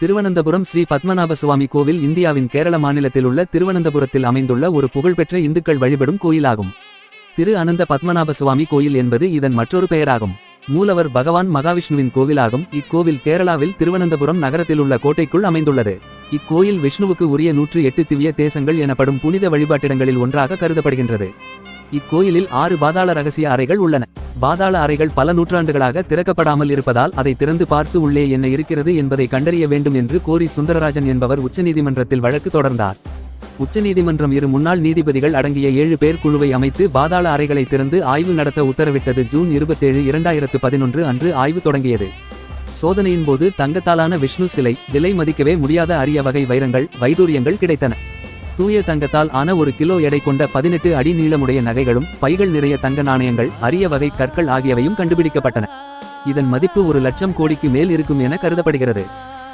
திருவனந்தபுரம் ஸ்ரீ பத்மநாப சுவாமி கோவில் இந்தியாவின் கேரள மாநிலத்தில் உள்ள திருவனந்தபுரத்தில் அமைந்துள்ள ஒரு புகழ்பெற்ற இந்துக்கள் வழிபடும் கோயிலாகும். திரு அனந்த பத்மநாப சுவாமி கோயில் என்பது இதன் மற்றொரு பெயராகும். மூலவர் பகவான் மகாவிஷ்ணுவின் கோவிலாகும். இக்கோவில் கேரளாவில் திருவனந்தபுரம் நகரத்தில் உள்ள கோட்டைக்குள் அமைந்துள்ளது. இக்கோயில் விஷ்ணுவுக்கு உரிய நூற்று எட்டு திவ்ய தேசங்கள் எனப்படும் புனித வழிபாட்டிடங்களில் ஒன்றாக கருதப்படுகின்றது. இக்கோயிலில் ஆறு பாதாள ரகசிய அறைகள் உள்ளன. பாதாள அறைகள் பல நூற்றாண்டுகளாக திறக்கப்படாமல் இருப்பதால் அதை திறந்து பார்த்து உள்ளே என்ன இருக்கிறது என்பதை கண்டறிய வேண்டும் என்று கோரி சுந்தரராஜன் என்பவர் உச்சநீதிமன்றத்தில் வழக்கு தொடர்ந்தார். உச்சநீதிமன்றம் இரு முன்னாள் நீதிபதிகள் அடங்கிய ஏழு பேர் குழுவை அமைத்து பாதாள அறைகளை திறந்து ஆய்வு நடத்த உத்தரவிட்டது. ஜூன் இருபத்தேழு இரண்டாயிரத்து பதினொன்று அன்று ஆய்வு தொடங்கியது. சோதனையின் போது தங்கத்தாலான விஷ்ணு சிலை விலை மதிக்கவே முடியாத அரிய வகை வைரங்கள் வைடூரியங்கள் கிடைத்தன. தூய தங்கத்தால் ஆன ஒரு கிலோ எடை கொண்ட பதினெட்டு அடி நீளமுடைய நகைகளும் பைகள் நிறைய தங்க நாணயங்கள் அரிய வகை கற்கள் ஆகியவையும் கண்டுபிடிக்கப்பட்டன. இதன் மதிப்பு ஒரு லட்சம் கோடிக்கு மேல் இருக்கும் என கருதப்படுகிறது.